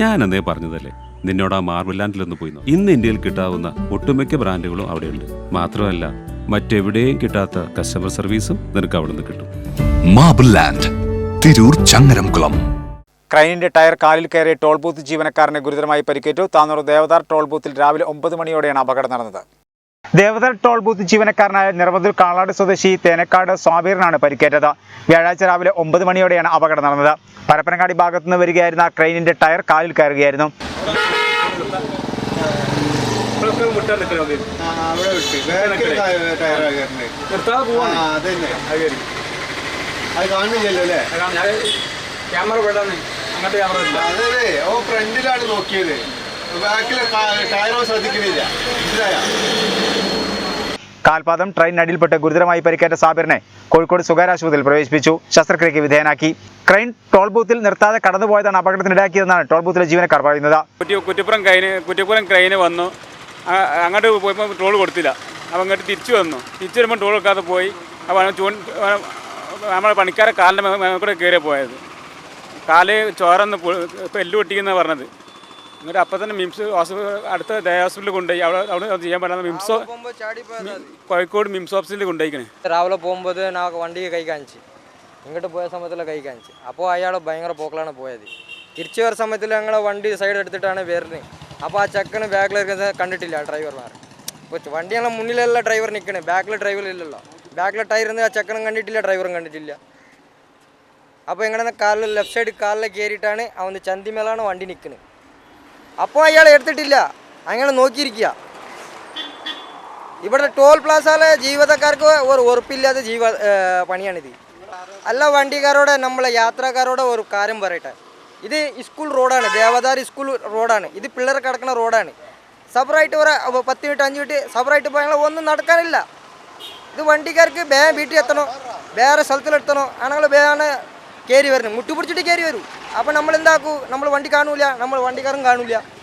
ഞാൻ അന്നേ പറഞ്ഞതല്ലേ? നിന്നോട് ആ മാർബിൾ ലാൻഡിലൊന്ന് പോയി. ഇന്ന് ഇന്ത്യയിൽ കിട്ടാവുന്ന ഒട്ടുമിക്ക ബ്രാൻഡുകളും അവിടെയുണ്ട്. മാത്രമല്ല മറ്റെവിടെയും കിട്ടാത്ത കസ്റ്റമർ സർവീസും നിനക്ക് അവിടെ നിന്ന് കിട്ടും. Marble land Tirur Changaramkulam. ക്രൈനിന്റെ tyre കാലിൽ കയറി ടോൾ ബൂത്ത് ജീവനക്കാരനെ ഗുരുതരമായി പരിക്കേറ്റു. താന്നൂർ ദേവദാർ ടോൾ ബൂത്തിൽ രാവിലെ ഒമ്പത് മണിയോടെയാണ് അപകടം നടന്നത്. ദേവദാർ ടോൾ ബൂത്ത് ജീവനക്കാരനായ നിരവധി കാളാട് സ്വദേശി തേനക്കാട് സ്വാബീറിനാണ് പരിക്കേറ്റത്. വ്യാഴാഴ്ച രാവിലെ ഒമ്പത് മണിയോടെയാണ് അപകടം നടന്നത്. പരപ്പനങ്ങാടി ഭാഗത്തു നിന്ന് വരികയായിരുന്ന ക്രെയിനിന്റെ ടയർ കാലിൽ കയറുകയായിരുന്നു. ക്യാമറ അങ്ങനത്തെ ക്യാമറ ഓ ഫ്രണ്ടിലാണ് നോക്കിയത്. ബാക്കിലെ ടയറോ ശ്രദ്ധിക്കുന്നില്ല. മനസ്സിലായോ? കാൽപാദം ട്രെയിനടിയിൽപ്പെട്ട് ഗുരുതരമായി പരിക്കേറ്റ സാബിറിനെ കോഴിക്കോട് സ്വകാര്യ ആശുപത്രിയിൽ പ്രവേശിപ്പിച്ചു. ശസ്ത്രക്രിയയ്ക്ക് വിധേയനാക്കി. ക്രെയിൻ ടോൾ ബൂത്തിൽ നിർത്താതെ കടന്നുപോയതാണ് അപകടത്തിനിടയാക്കിയതെന്നാണ് ടോൾ ബൂത്തിലെ ജീവനക്കാർ പറയുന്നത്. കുറ്റി കുറ്റിപ്പുറം ക്രൈന് കുറ്റിപ്പുറം ക്രൈന് വന്നു. അങ്ങോട്ട് പോയപ്പോൾ ടോൾ കൊടുത്തില്ല. അപ്പോൾ അങ്ങോട്ട് തിരിച്ചു വന്നു. തിരിച്ചു വരുമ്പോൾ ടോൾ കൊടുക്കാതെ പോയി. അപ്പോൾ ചൂൺ നമ്മുടെ പണിക്കാരെ കാലിന്റെ കൂടെ കയറി പോയത്. കാൽ ചോരന്ന് എല്ല് പൊട്ടിക്കുന്ന പറഞ്ഞത്. എന്നിട്ട് അപ്പം തന്നെ മിംസ് ഹോസ്പിറ്റൽ അടുത്ത ഡേ ഹോസ്പിറ്റലിൽ കൊണ്ടുപോയി. അവിടെ അവിടെ ചെയ്യാൻ പറ്റാതെ മിംസ് കോഴിക്കോട് മിംസ് ഹോസ്പിറ്റലിൽ കൊണ്ടുപോയിക്കണേ. രാവിലെ പോകുമ്പോൾ నాకు വണ്ടിക്ക് കൈ കാണിച്ച്. ഇങ്ങോട്ട് പോയ സമയത്തുള്ള കൈ കാണിച്ച്. അപ്പോൾ അയാൾ ഭയങ്കര പോക്കലാണ് പോയത്. തിരിച്ചു വരുന്ന സമയത്തിൽ ഞങ്ങൾ വണ്ടി സൈഡ് എടുത്തിട്ടാണ് വരുന്നത് അപ്പോൾ ആ ചെക്കന് ബാക്കിൽ ഇരിക്കുന്നത് കണ്ടിട്ടില്ല ഡ്രൈവർമാർ ഇപ്പോൾ വണ്ടി ഞങ്ങളെ മുന്നിലല്ല ഡ്രൈവർ നിൽക്കണേ ബാക്കിൽ ഡ്രൈവർ ഇല്ലല്ലോ. ബാക്കിലെ ടയർ ആ ചെക്കനും കണ്ടിട്ടില്ല ഡ്രൈവറും കണ്ടിട്ടില്ല. അപ്പോൾ എങ്ങനെ കാലിൽ ലെഫ്റ്റ് സൈഡ് കാലിൽ കയറിയിട്ടാണ് അവന് ചന്തിമേലാണ് വണ്ടി നിൽക്കുന്നത് അപ്പോൾ അയാൾ എടുത്തിട്ടില്ല. അങ്ങനെ നോക്കിയിരിക്കുക. ഇവിടെ ടോൾ പ്ലാസയിലെ ജീവിതക്കാർക്ക് ഒരു ഉറപ്പില്ലാത്ത ജീവ പണിയാണിത്. അല്ല വണ്ടിക്കാരോടെ നമ്മളെ യാത്രക്കാരോടെ ഒരു കാര്യം പറയട്ടെ. ഇത് സ്കൂൾ റോഡാണ് ദേവദാർ സ്കൂൾ റോഡാണ്. ഇത് പിള്ളേർ കിടക്കുന്ന റോഡാണ്. സബറായിട്ട് ഒരു പത്ത് മിനിറ്റ് അഞ്ച് മിനിറ്റ് സബറായിട്ട് പോയാൽ ഒന്നും നടക്കാനില്ല. ഇത് വണ്ടിക്കാർക്ക് ബേ വീട്ടിൽ എത്തണോ വേറെ സ്ഥലത്തിലെത്തണോ? ആണെങ്കിൽ ബേയാണ് കയറി വരുന്നത് മുട്ടുപിടിച്ചിട്ട് കയറി വരും. അപ്പോൾ നമ്മൾ എന്താക്കൂ നമ്മൾ വണ്ടി കാണൂല. നമ്മൾ വണ്ടിക്കാരും കാണൂല.